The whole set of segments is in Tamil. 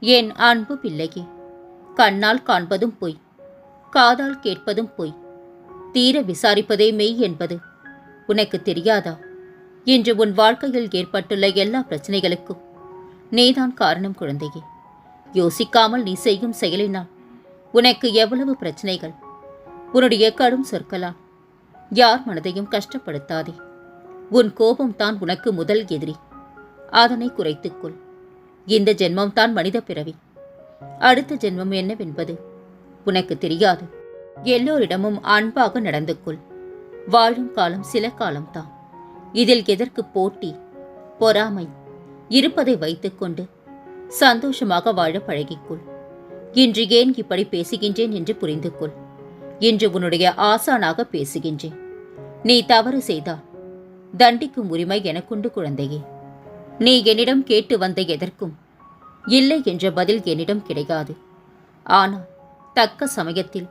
என் அன்பு பிள்ளையே? கண்ணால் காண்பதும் பொய் காதால் கேட்பதும் பொய். தீர விசாரிப்பதே மெய் என்பது. உனக்கு தெரியாதா? இன்று உன் வாழ்க்கையில் ஏற்பட்டுள்ள எல்லா பிரச்சனைகளுக்கும் நீதான் காரணம் குழந்தையே. யோசிக்காமல் நீ செய்யும் செயலினால் உனக்கு எவ்வளவு பிரச்சனைகள்? உன்னுடைய கடும் சொற்களால் யார் மனதையும் கஷ்டப்படுத்தாதே. உன் கோபம் தான் உனக்கு முதல் எதிரி. அதனை குறைத்துக்கொள் இந்த ஜென்மம் தான் மனித பிறவி. அடுத்த ஜென்மம் என்னவென்பது? உனக்கு தெரியாது. எல்லோரிடமும் அன்பாக நடந்து கொள். வாழும் காலம் சில காலம்தான். இதில் எதற்கு போட்டி? பொறாமை. இருப்பதை வைத்துக்கொண்டு சந்தோஷமாக வாழ பழகிக்கொள். இன்று ஏன் இப்படி பேசுகின்றேன் என்று புரிந்து கொள். இன்று உன்னுடைய ஆசானாக பேசுகின்றேன். நீ தவறு செய்தால் தண்டிக்கும் உரிமை எனக்குண்டு குழந்தையே. நீ என்னிடம் கேட்டு வந்த எதற்கும் இல்லை என்ற பதில் என்னிடம் கிடையாது. ஆனால் தக்க சமயத்தில்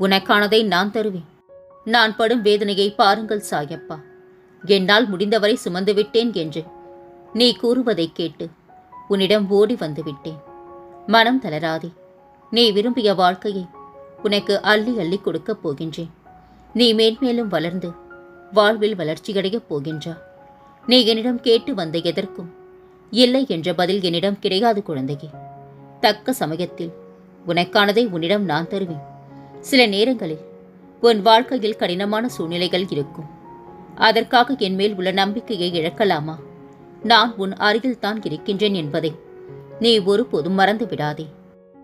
உனக்கானதை நான் தருவேன். நான் படும் வேதனையை பாருங்கள் சாயப்பா. என்னால் முடிந்தவரை சுமந்து விட்டேன் என்று நீ கூறுவதை கேட்டு உன்னிடம் ஓடி வந்துவிட்டேன் மனம் தளராதே. நீ விரும்பிய வாழ்க்கையை உனக்கு அள்ளி அள்ளி கொடுக்கப் போகின்றேன். நீ மேன்மேலும் வளர்ந்து வாழ்வில் வளர்ச்சியடையப் போகின்றா நீ என்னிடம் கேட்டு வந்த எதற்கும் இல்லை என்ற பதில் என்னிடம் கிடையாது குழந்தையே. தக்க சமயத்தில் உனக்கானதை உன்னிடம் நான் தருவேன். சில நேரங்களில் உன் வாழ்க்கையில் கடினமான சூழ்நிலைகள் இருக்கும். அதற்காக என் மேல் உள்ள நம்பிக்கையை இழக்கலாமா? நான் உன் அருகில் தான் இருக்கின்றேன் என்பதை நீ ஒருபோதும் மறந்து விடாதே.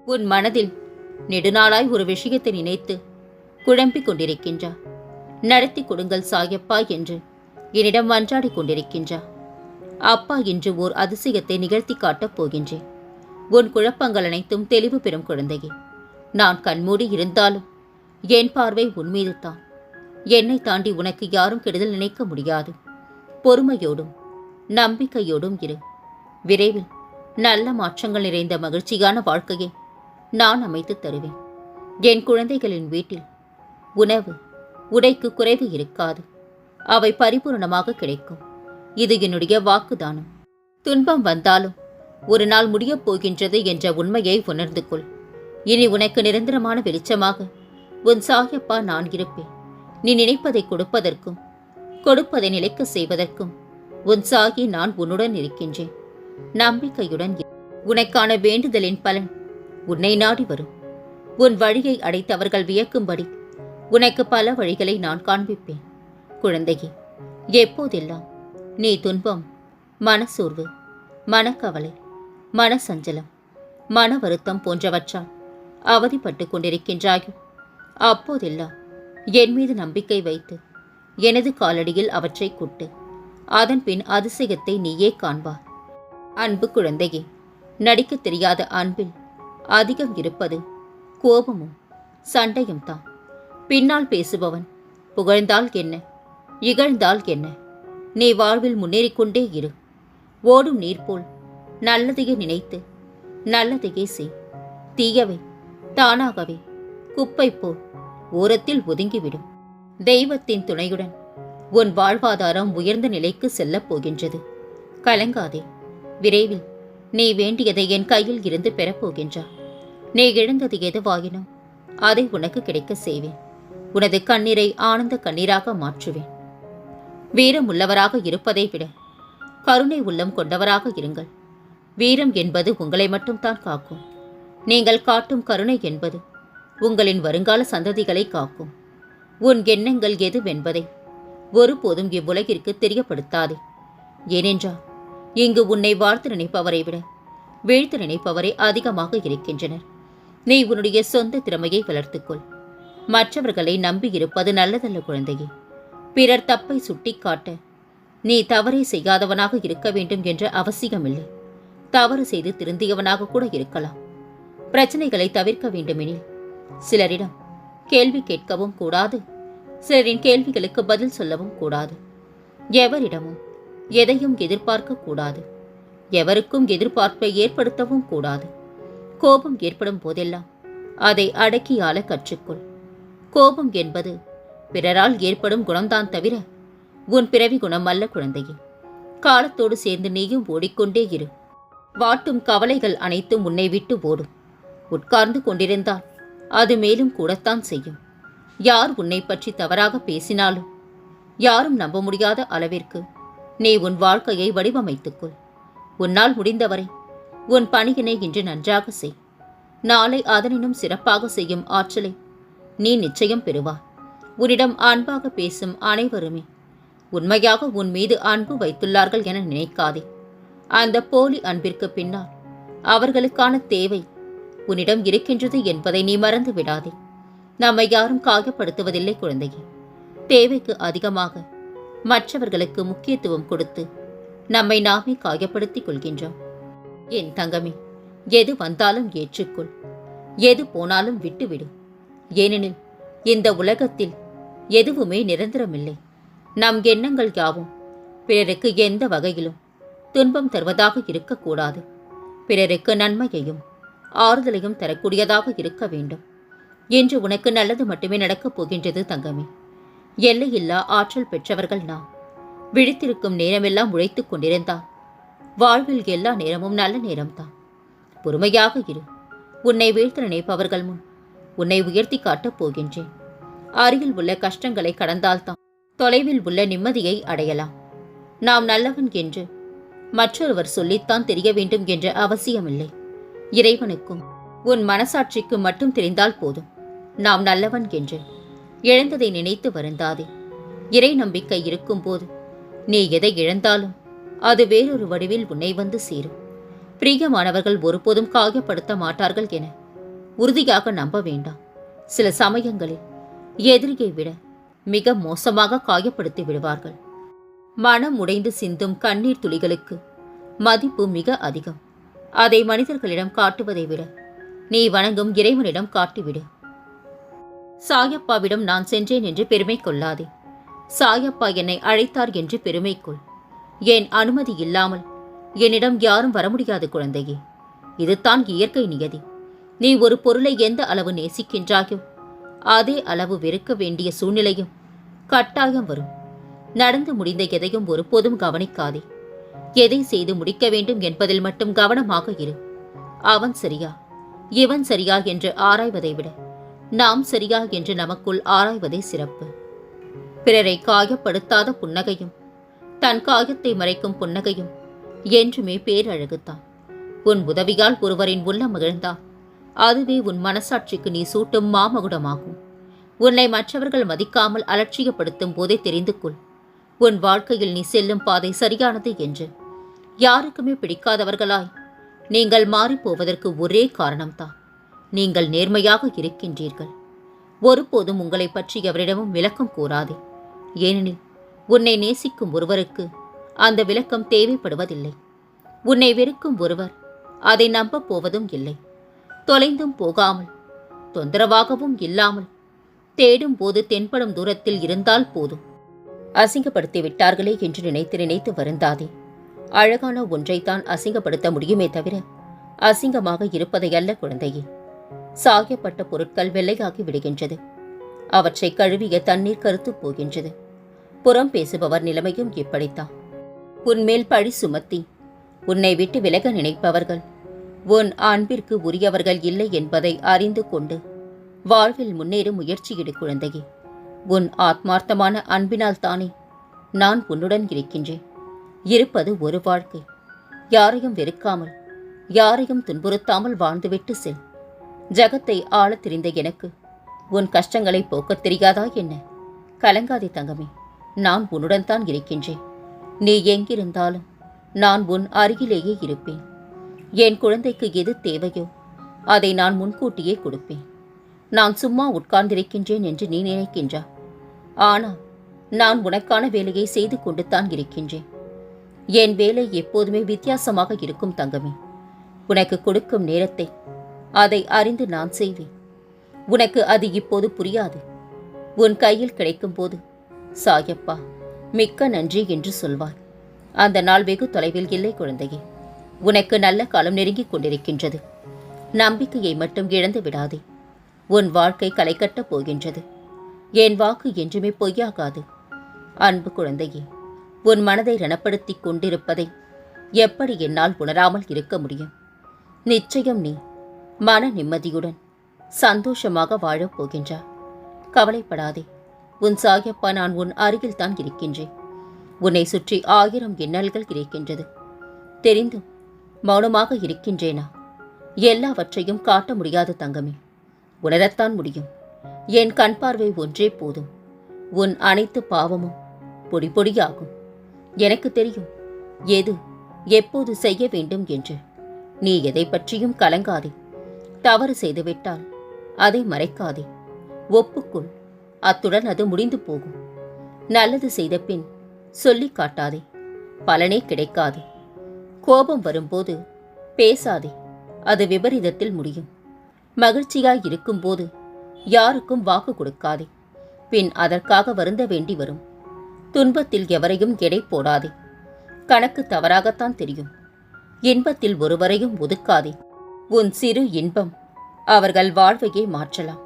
உன் மனதில் நெடுநாளாய் ஒரு விஷயத்தை நினைத்து குழம்பிக் கொண்டிருக்கின்றார் நடத்தி கொடுங்கள் சாயப்பா என்று என்னிடம் மன்றாடி கொண்டிருக்கின்றா அப்பா இன்று ஓர் அதிசயத்தை நிகழ்த்தி காட்டப் போகின்றேன். உன் குழப்பங்கள் அனைத்தும் தெளிவு பெறும் குழந்தையே. நான் கண்மூடி இருந்தாலும் என் பார்வை உன்மீது தான் என்னை தாண்டி உனக்கு யாரும் கெடுதல் நினைக்க முடியாது. பொறுமையோடும் நம்பிக்கையோடும் இரு. விரைவில் நல்ல மாற்றங்கள் நிறைந்த மகிழ்ச்சியான வாழ்க்கையை நான் அமைத்து தருவேன். என் குழந்தைகளின் வீட்டில் உணவு உடைக்கு குறைவு இருக்காது. அவை பரிபூர்ணமாக கிடைக்கும். இது என்னுடைய வாக்குதானம். துன்பம் வந்தாலும் ஒரு நாள் முடியப் போகின்றது என்ற உண்மையை உணர்ந்து கொள். இனி உனக்கு நிரந்தரமான வெளிச்சமாக உன் சாயப்பா நான் இருப்பேன். நீ நினைப்பதை கொடுப்பதற்கும் கொடுப்பதை நிலைக்க செய்வதற்கும் உன் சாகி நான் உன்னுடன் இருக்கின்றேன். நம்பிக்கையுடன் உனக்கான வேண்டுதலின் பலன் உன்னை நாடி வரும். உன் வழியை அடைத்தவர்கள் வியக்கும்படி உனக்கு பல வழிகளை நான் காண்பிப்பேன். குழந்தையே எப்போதெல்லாம் நீ துன்பம் மனசோர்வு மனக்கவலை மனசஞ்சலம் மன வருத்தம் போன்றவற்றால் அவதிப்பட்டு கொண்டிருக்கின்றாயோ அப்போதெல்லாம் என் மீது நம்பிக்கை வைத்து எனது காலடியில் அவற்றை குட்டு. அதன் பின் அதிசயத்தை நீயே காண்பார் அன்பு குழந்தையே நடிக்கத் தெரியாத அன்பில் அதிகம் இருப்பது கோபமும் சண்டையும் தான். பின்னால் பேசுபவன் புகழ்ந்தால் என்ன? இகழ்ந்தால் என்ன? நீ வாழ்வில் முன்னேறிக்கொண்டே இரு. ஓடும் நீர் போல் நல்லதையே நினைத்து நல்லதையே செய். தீயவை தானாகவே குப்பை போல் ஓரத்தில் ஒதுங்கிவிடும். தெய்வத்தின் துணையுடன் உன் வாழ்வாதாரம் உயர்ந்த நிலைக்கு செல்லப் போகின்றது. கலங்காதே. விரைவில் நீ வேண்டியதை என் கையில் இருந்து பெறப்போகின்றா நீ இழந்தது எதுவாயினும் அதை உனக்கு கிடைக்க செய்வேன். உனது கண்ணீரை ஆனந்த கண்ணீராக மாற்றுவேன். வீரம் உள்ளவராக இருப்பதை விட கருணை உள்ளம் கொண்டவராக இருங்கள். வீரம் என்பது உங்களை மட்டும்தான் காக்கும். நீங்கள் காட்டும் கருணை என்பது உங்களின் வருங்கால சந்ததிகளை காக்கும். உன் எண்ணங்கள் எதுவென்பதை ஒருபோதும் இவ்வுலகிற்கு தெரியப்படுத்தாதே. ஏனென்றால் இங்கு உன்னை வாழ்த்து நினைப்பவரை விட வீழ்த்து நினைப்பவரே அதிகமாக இருக்கின்றனர். நீ உன்னுடைய சொந்த திறமையை வளர்த்துக்கொள். மற்றவர்களை நம்பியிருப்பது நல்லதல்ல குழந்தையே. பிறர் தப்பை சுட்டிக்காட்ட. நீ தவறை செய்யாதவனாக இருக்க வேண்டும் என்ற அவசியமில்லை. தவறு செய்து திருந்தியவனாக கூட இருக்கலாம். பிரச்சனைகளை தவிர்க்க வேண்டுமெனில். சிலரிடம் கேள்வி கேட்கவும் கூடாது. சிலரின் கேள்விகளுக்கு பதில் சொல்லவும் கூடாது. எவரிடமும் எதையும் எதிர்பார்க்க கூடாது. எவருக்கும் எதிர்பார்ப்பை ஏற்படுத்தவும் கூடாது. கோபம் ஏற்படும் போதெல்லாம் அதை அடக்கியால கற்றுக்கொள். கோபம் என்பது பிறரால் ஏற்படும் குணம்தான் தவிர உன் பிறவி குணம் அல்ல குழந்தையே. காலத்தோடு சேர்ந்து நீயும் ஓடிக்கொண்டே இரு. வாட்டும் கவலைகள் அனைத்தும் உன்னை விட்டு ஓடும். உட்கார்ந்து கொண்டிருந்தால் அது மேலும் கூடத்தான் செய்யும். யார் உன்னை பற்றி தவறாக பேசினாலும் யாரும் நம்ப முடியாத அளவிற்கு நீ உன் வாழ்க்கையை வடிவமைத்துக்கொள். உன்னால் முடிந்தவரை உன் பணியினை இன்று நன்றாக செய். நாளை அதனினும் சிறப்பாக செய்யும் ஆற்றலை நீ நிச்சயம் பெறுவாய். உன்னிடம் அன்பாக பேசும் அனைவருமே. உண்மையாக உன் மீது அன்பு வைத்துள்ளார்கள் என நினைக்காதே. அந்த போலி அன்பிற்கு பின்னால் அவர்களுக்கான தேவை உன்னிடம் இருக்கின்றது என்பதை நீ மறந்து விடாதே. நம்மை யாரும் காயப்படுத்துவதில்லை குழந்தையே. தேவைக்கு அதிகமாக மற்றவர்களுக்கு முக்கியத்துவம் கொடுத்து நம்மை நாமே காயப்படுத்திக் கொள்கின்றோம். என் தங்கமே எது வந்தாலும் ஏற்றுக்கொள். எது போனாலும் விட்டுவிடு. ஏனெனில் இந்த உலகத்தில் எதுவுமே நிரந்தரமில்லை. நம் எண்ணங்கள் யாவும்? பிறருக்கு எந்த வகையிலும் துன்பம் தருவதாக இருக்கக்கூடாது. பிறருக்கு நன்மையையும் ஆறுதலையும் தரக்கூடியதாக இருக்க வேண்டும். என்று உனக்கு நல்லது மட்டுமே நடக்கப் போகின்றது தங்கமே. எல்லையில்லா ஆற்றல் பெற்றவர்கள் நாம் விழித்திருக்கும் நேரமெல்லாம் உழைத்துக் கொண்டிருந்தால் வாழ்வில் எல்லா நேரமும் நல்ல நேரம்தான். பொறுமையாக இரு. உன்னை வீழ்த்த நினைப்பவர்கள் முன் உன்னை உயர்த்தி காட்டப் போகின்றேன். அருகில் உள்ள கஷ்டங்களை கடந்தால்தான் தொலைவில் உள்ள நிம்மதியை அடையலாம். நாம் நல்லவன் என்று மற்றொருவர் சொல்லித்தான் தெரிய வேண்டும் என்ற அவசியமில்லை. இறைவனுக்கும் உன் மனசாட்சிக்கு மட்டும் தெரிந்தால் போதும். நாம் நல்லவன் என்று இழந்ததை நினைத்து வருந்தாதே. இறை நம்பிக்கை இருக்கும்போது நீ எதை இழந்தாலும் அது வேறொரு வடிவில் உன்னை வந்து சேரும். பிரியமானவர்கள் ஒருபோதும் காயப்படுத்த மாட்டார்கள் என உறுதியாக நம்ப வேண்டாம். சில சமயங்களில் எதிரியை விட மிக மோசமாக காயப்படுத்தி விடுவார்கள். மனம் உடைந்து சிந்தும் கண்ணீர் துளிகளுக்கு மதிப்பு மிக அதிகம். அதை மனிதர்களிடம் காட்டுவதை விட நீ வணங்கும் இறைவனிடம் காட்டிவிடு. சாயப்பாவிடம் நான் சென்றேன் என்று பெருமை கொள்ளாதே. சாயப்பா என்னை அழைத்தார் என்று பெருமை கொள். என் அனுமதி இல்லாமல் என்னிடம் யாரும் வர முடியாது குழந்தையே. இதுதான் இயற்கை நியதி. நீ ஒரு பொருளை எந்த அளவு நேசிக்கின்றாயோ அதே அளவு வெறுக்க வேண்டிய சூழ்நிலையும் கட்டாயம் வரும். நடந்து முடிந்த எதையும் ஒருபோதும் கவனிக்காதே. எதை செய்து முடிக்க வேண்டும் என்பதில் மட்டும் கவனமாக இரு. அவன் சரியா? இவன் சரியா என்று ஆராய்வதை விட நாம் சரியா என்று நமக்குள் ஆராய்வதே சிறப்பு. பிறரை காயப்படுத்தாத புன்னகையும் தன் காயத்தை மறைக்கும் புன்னகையும் என்றுமே பேரழகுத்தான். உன் உதவியால் ஒருவரின் உள்ளம் மகிழ்ந்தான். அதுவே உன் மனசாட்சிக்கு நீ சூட்டும் மாமகுடமாகும். உன்னை மற்றவர்கள் மதிக்காமல் அலட்சியப்படுத்தும் போதே தெரிந்து கொள். உன் வாழ்க்கையில் நீ செல்லும் பாதை சரியானது என்று. யாருக்குமே பிடிக்காதவர்களாய். நீங்கள் மாறிப்போவதற்கு ஒரே காரணம்தான். நீங்கள் நேர்மையாக இருக்கின்றீர்கள். ஒருபோதும் உங்களை பற்றி எவரிடமும் விளக்கம் கூறாதே. ஏனெனில் உன்னை நேசிக்கும் ஒருவருக்கு அந்த விளக்கம் தேவைப்படுவதில்லை. உன்னை வெறுக்கும் ஒருவர் அதை நம்பப் போவதும் இல்லை. தொலைந்தும் போகாமல் தொந்தரவாகவும் இல்லாமல் தேடும் போது தென்படும் தூரத்தில் இருந்தால் போதும். அசிங்கப்படுத்தி விட்டார்களே என்று நினைத்து நினைத்து வருந்தாதே. அழகான ஒன்றைத்தான் அசிங்கப்படுத்த முடியுமே தவிர அசிங்கமாக இருப்பதையல்ல குழந்தையே. சாயப்பட்ட பொருட்கள் வெள்ளையாகி விடுகின்றது. அவற்றை கழுவிய தண்ணீர் கருத்துப் போகின்றது. புறம் பேசுபவர் நிலைமையும் இப்படித்தான். உன்மேல் பழி சுமத்தி உன்னை விட்டு விலக நினைப்பவர்கள் உன் அன்பிற்கு உரியவர்கள் இல்லை என்பதை அறிந்து கொண்டு வாழ்வில் முன்னேறும் முயற்சியிடு குழந்தையே. உன் ஆத்மார்த்தமான அன்பினால் தானே நான் உன்னுடன் இருக்கின்றேன். இருப்பது ஒரு வாழ்க்கை. யாரையும் வெறுக்காமல் யாரையும் துன்புறுத்தாமல் வாழ்ந்துவிட்டு செல். ஜகத்தை ஆளத் தெரிந்த எனக்கு உன் கஷ்டங்களை போக்கத் தெரியாதா என்ன? கலங்காதே தங்கமே நான் உன்னுடன் தான் இருக்கின்றேன். நீ எங்கிருந்தாலும் நான் உன் அருகிலேயே இருப்பேன். என் குழந்தைக்கு எது தேவையோ அதை நான் முன்கூட்டியே கொடுப்பேன். நான் சும்மா உட்கார்ந்திருக்கின்றேன் என்று நீ நினைக்கின்றா? ஆனால் நான் உனக்கான வேலையை செய்து கொண்டு தான் இருக்கின்றேன். என் வேலை எப்போதுமே வித்தியாசமாக இருக்கும் தங்கமே. உனக்கு கொடுக்கும் நேரத்தை அதை அறிந்து நான் செய்வேன். உனக்கு அது இப்போது புரியாது. உன் கையில் கிடைக்கும் போது சாயப்பா மிக்க நன்றி என்று சொல்வாய் அந்த நாள் வெகு தொலைவில் இல்லை குழந்தையே. உனக்கு நல்ல காலம் நெருங்கிக் கொண்டிருக்கின்றது. நம்பிக்கையை மட்டும் இழந்து விடாதே. உன் வாழ்க்கை களை கட்டப் போகின்றது. என் வாக்கு என்றுமே பொய்யாகாது. அன்பு குழந்தையே உன் மனதை ரணப்படுத்திக் கொண்டிருப்பதை எப்படி என்னால் உணராமல் இருக்க முடியும்? நிச்சயம் நீ மன நிம்மதியுடன் சந்தோஷமாக வாழப் போகின்றா கவலைப்படாதே. உன் சாயப்பா நான் உன் அருகில் தான் இருக்கின்றேன். உன்னை சுற்றி ஆயிரம் இன்னல்கள் இருக்கின்றது. தெரிந்தும் மௌனமாக இருக்கின்றேனா? எல்லாவற்றையும் காட்ட முடியாது தங்கமே. உணரத்தான் முடியும். என் கண் பார்வை ஒன்றே போதும். உன் அனைத்து பாவமும் பொடி பொடியாகும். எனக்கு தெரியும். எது எப்போது செய்ய வேண்டும் என்று. நீ எதை பற்றியும் கலங்காதே. தவறு செய்துவிட்டால் அதை மறைக்காதே. ஒப்புக்குள். அத்துடன் அது முடிந்து போகும். நல்லது செய்த பின் சொல்லிக் காட்டாதே. பலனே கிடைக்காது. கோபம் வரும்போது பேசாதே அது விபரீதத்தில் முடியும். மகிழ்ச்சியாய் இருக்கும்போது யாருக்கும் வாக்கு கொடுக்காதே. பின் அதற்காக வருந்த வேண்டி வரும். துன்பத்தில் எவரையும் எடை போடாதே. கணக்கு தவறாகத்தான் தெரியும். இன்பத்தில் ஒருவரையும் ஒதுக்காதே. உன் சிறு இன்பம் அவர்கள் வாழ்வையே மாற்றலாம்.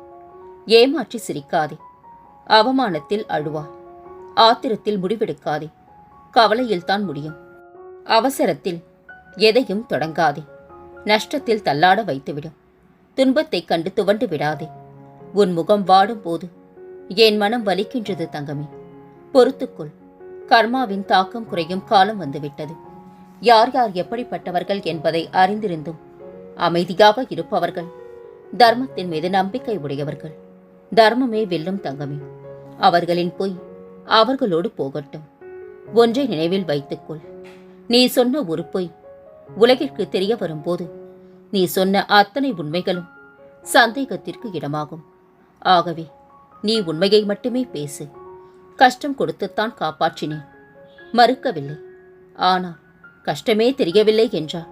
ஏமாற்றி சிரிக்காதே. அவமானத்தில் அழுவா ஆத்திரத்தில் முடிவெடுக்காதே. கவலையில்தான் முடியும். அவசரத்தில் எதையும் தொடங்காதே. நஷ்டத்தில் தள்ளாட வைத்துவிடும் துன்பத்தைக் கண்டு துவண்டு விடாதே. உன் முகம் வாடும் போது என் மனம் வலிக்கின்றது தங்கமே. பொறுத்துக்குள். கர்மாவின் தாக்கம் குறையும் காலம் வந்துவிட்டது. யார் யார் எப்படிப்பட்டவர்கள் என்பதை அறிந்திருந்தும் அமைதியாக இருப்பவர்கள் தர்மத்தின் மீது நம்பிக்கை உடையவர்கள் தர்மமே வெல்லும் தங்கமே. அவர்களின் பொய் அவர்களோடு போகட்டும். ஒன்றை நினைவில் வைத்துக்கொள். நீ சொன்ன ஒரு பொய் உலகிற்கு தெரிய வரும்போது நீ சொன்ன அத்தனை உண்மைகளும் சந்தேகத்திற்கு இடமாகும். ஆகவே நீ உண்மையை மட்டுமே பேசு. கஷ்டம் கொடுத்துத்தான் காப்பாற்றினேன். மறுக்கவில்லை. ஆனால் கஷ்டமே தெரியவில்லை என்றால்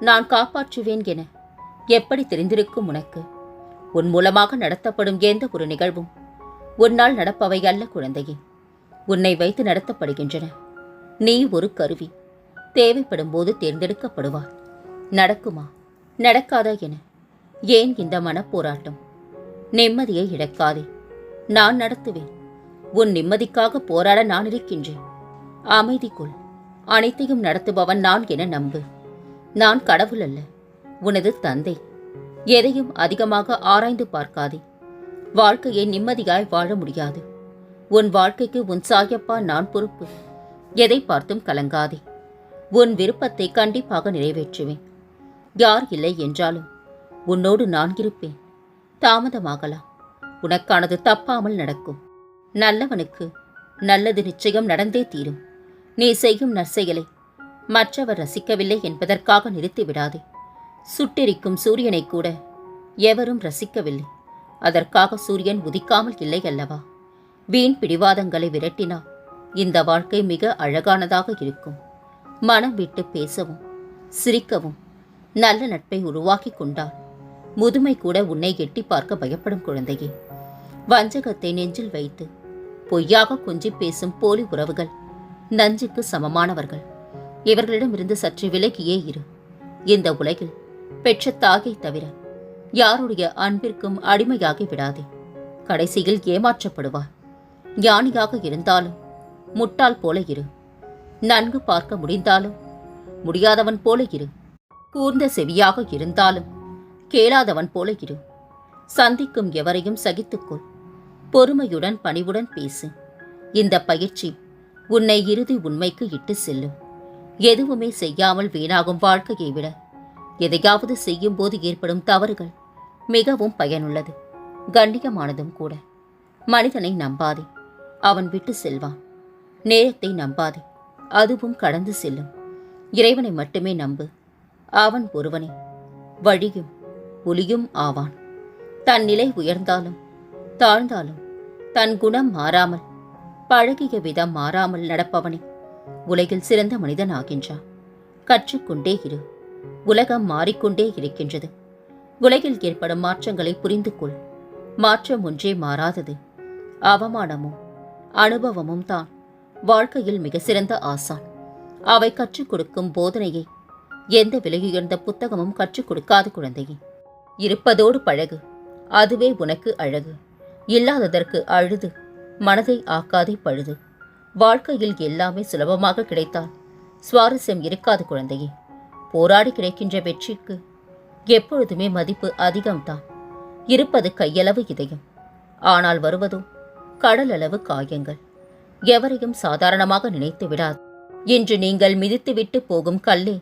நான் காப்பாற்றுவேன் என எப்படி தெரிந்திருக்கும் உனக்கு? உன் மூலமாக நடத்தப்படும் எந்த ஒரு நிகழ்வும் உன்னால் நடப்பவை அல்ல குழந்தையே. உன்னை வைத்து நடத்தப்படுகின்றன. நீ ஒரு கருவி. தேவைப்படும் போது தேர்ந்தெடுக்கப்படுவார். நடக்குமா? நடக்காதா என. ஏன் இந்த மனப்போராட்டம்? நிம்மதியை இழக்காதே. நான் நடத்துவேன். உன் நிம்மதிக்காக போராட நான் இருக்கின்றேன். அமைதிக்குள் அனைத்தையும் நடத்துபவன் நான் என நம்பு. நான் கடவுள் அல்ல. உனது தந்தை. எதையும் அதிகமாக ஆராய்ந்து பார்க்காதே. வாழ்க்கையை நிம்மதியாய் வாழ முடியாது. உன் வாழ்க்கைக்கு உன் சாயப்பா நான் பொறுப்பு. எதை பார்த்தும் கலங்காதே. உன் விருப்பத்தை கண்டிப்பாக நிறைவேற்றுவேன். யார் இல்லை என்றாலும் உன்னோடு நான் இருப்பேன். தாமதமாகலாம் உனக்கானது தப்பாமல் நடக்கும். நல்லவனுக்கு நல்லது நிச்சயம் நடந்தே தீரும். நீ செய்யும் நற்செயலை மற்றவர் ரசிக்கவில்லை என்பதற்காக நிறுத்திவிடாதே சுட்டெரிக்கும் சூரியனை கூட எவரும் ரசிக்கவில்லை. அதற்காக சூரியன் உதிக்காமல் இல்லை அல்லவா? வீண் பிடிவாதங்களை விரட்டினா இந்த வாழ்க்கை மிக அழகானதாக இருக்கும். மனம் விட்டு பேசவும் சிரிக்கவும் நல்ல நட்பை உருவாக்கி கொண்டால் முதுமை கூட உன்னை எட்டி பார்க்க பயப்படும் குழந்தையே. வஞ்சகத்தை நெஞ்சில் வைத்து பொய்யாக கொஞ்சி பேசும் போலி உறவுகள் நஞ்சுக்கு சமமானவர்கள். இவர்களிடமிருந்து சற்று விலகியே இரு. இந்த உலகில் பெற்ற தாகை தவிர யாருடைய அன்பிற்கும் அடிமையாகி விடாதே. கடைசியில் ஏமாற்றப்படுவார் ஞானியாக இருந்தாலும் முட்டாள் போல இரு. நன்கு பார்க்க முடிந்தாலும். முடியாதவன் போல இரு. கூர்ந்த செவியாக இருந்தாலும். கேளாதவன் போல இரு. சந்திக்கும் எவரையும் சகித்துக்கொள் பொறுமையுடன் பணிவுடன் பேசு. இந்த பயிற்சி உன்னை இறுதி உண்மைக்கு இட்டு செல்லும். எதுவுமே செய்யாமல் வீணாகும் வாழ்க்கையை விட எதையாவது செய்யும் போது ஏற்படும் தவறுகள் மிகவும் பயனுள்ளது. கண்ணியமானதும் கூட. மனிதனை நம்பாதே. அவன் விட்டு செல்வான். நேரத்தை நம்பாதே. அதுவும் கடந்து செல்லும். இறைவனை மட்டுமே நம்பு. அவன் ஒருவனே. வழியும் ஒளியும் ஆவான். தன் நிலை உயர்ந்தாலும் தாழ்ந்தாலும் தன் குணம் மாறாமல் பழகிய விதம் மாறாமல் நடப்பவனே. உலகில் சிறந்த மனிதன் ஆகின்றான் கற்றுக்கொண்டே இரு. உலகம் மாறிக்கொண்டே இருக்கின்றது. உலகில் ஏற்படும் மாற்றங்களை புரிந்து கொள். மாற்றம் ஒன்றே மாறாதது. அவமானமும் அனுபவமும் தான். வாழ்க்கையில் மிக சிறந்த ஆசான். அவை கற்றுக் கொடுக்கும் போதனையை எந்த விலையுயர்ந்த புத்தகமும் கற்றுக் கொடுக்காத குழந்தையே. இருப்பதோடு பழகு அதுவே உனக்கு அழகு. இல்லாததற்கு அழுது மனதை ஆக்காதே பழுது. வாழ்க்கையில் எல்லாமே சுலபமாக கிடைத்தால் சுவாரஸ்யம் இருக்காது குழந்தையே. போராடி கிடைக்கின்ற வெற்றிக்கு எப்பொழுதுமே மதிப்பு அதிகம்தான். இருப்பது கையளவு இதயம். ஆனால் வருவதோ கடலளவு காயங்கள். எவரையும் சாதாரணமாக நினைத்து விடாது. இன்று நீங்கள் மிதித்துவிட்டு போகும் கல்லே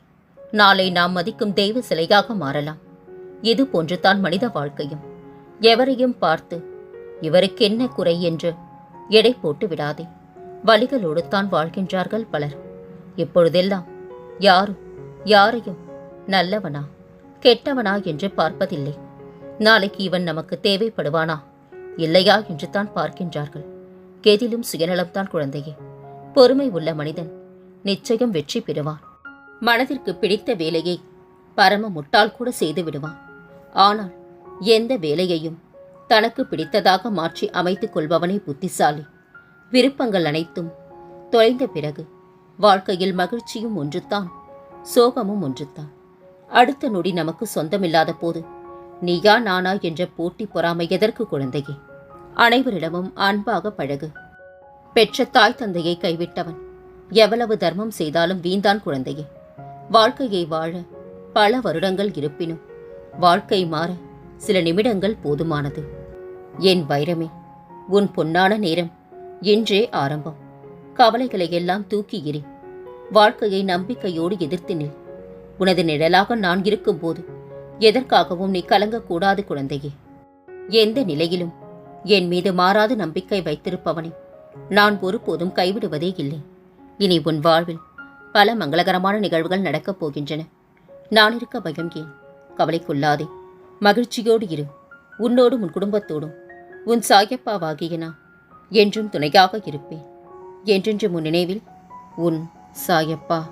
நாளை நாம் மதிக்கும் தெய்வ சிலையாக மாறலாம். இது போன்றுதான் மனித வாழ்க்கையும். எவரையும் பார்த்து இவருக்கு என்ன குறை என்று எடை போட்டு விடாதே. வழிகளோடு தான் வாழ்கின்றார்கள் பலர். இப்பொழுதெல்லாம் யாரும் யாரையும் நல்லவனா கெட்டவனா என்று பார்ப்பதில்லை. நாளைக்கு இவன் நமக்கு தேவைப்படுவானா இல்லையா என்று தான் பார்க்கின்றார்கள். எதிலும் சுயநலம்தான் குழந்தையே. பொறுமை உள்ள மனிதன் நிச்சயம் வெற்றி பெறுவான். மனதிற்கு பிடித்த வேலையை பரம முட்டால் கூட செய்து விடுவான். ஆனால் எந்த வேலையையும் தனக்கு பிடித்ததாக மாற்றி அமைத்துக் கொள்பவனே புத்திசாலி. விருப்பங்கள் அனைத்தும் தொலைந்த பிறகு வாழ்க்கையில் மகிழ்ச்சியும் ஒன்றுத்தான் சோகமும் ஒன்றுத்தான். அடுத்த நொடி நமக்கு சொந்தமில்லாத போது நீயா நானா என்ற போட்டி பொறாமை எதற்கு குழந்தையே? அனைவரிடமும் அன்பாக பழகு. பெற்ற தாய் தந்தையை கைவிட்டவன் எவ்வளவு தர்மம் செய்தாலும் வீந்தான் குழந்தையே. வாழ்க்கையை வாழ பல வருடங்கள் இருப்பினும் வாழ்க்கை மாற சில நிமிடங்கள் போதுமானது. என் வைரமே உன் பொன்னான நேரம் இன்றே ஆரம்பம். கவலைகளை எல்லாம் தூக்கி எறி வாழ்க்கையை நம்பிக்கையோடு எதிர்த்து நில். உனது நிழலாக நான் இருக்கும்போது எதற்காகவும் நீ கலங்கக்கூடாது குழந்தையே. எந்த நிலையிலும் என் மீது மாறாத நம்பிக்கை வைத்திருப்பவனை நான் ஒருபோதும் கைவிடுவதே இல்லை. இனி உன் வாழ்வில் பல மங்களகரமான நிகழ்வுகள் நடக்கப் போகின்றன. நான் இருக்க பயம் ஏன்? கவலைக்குள்ளாதே. மகிழ்ச்சியோடு இரு. உன்னோடும் உன் குடும்பத்தோடும். உன் சாயப்பாவாகிய நான் என்றும் துணையாக இருப்பேன். என்றென்றும் உன் நினைவில் உன் சாயப்பா.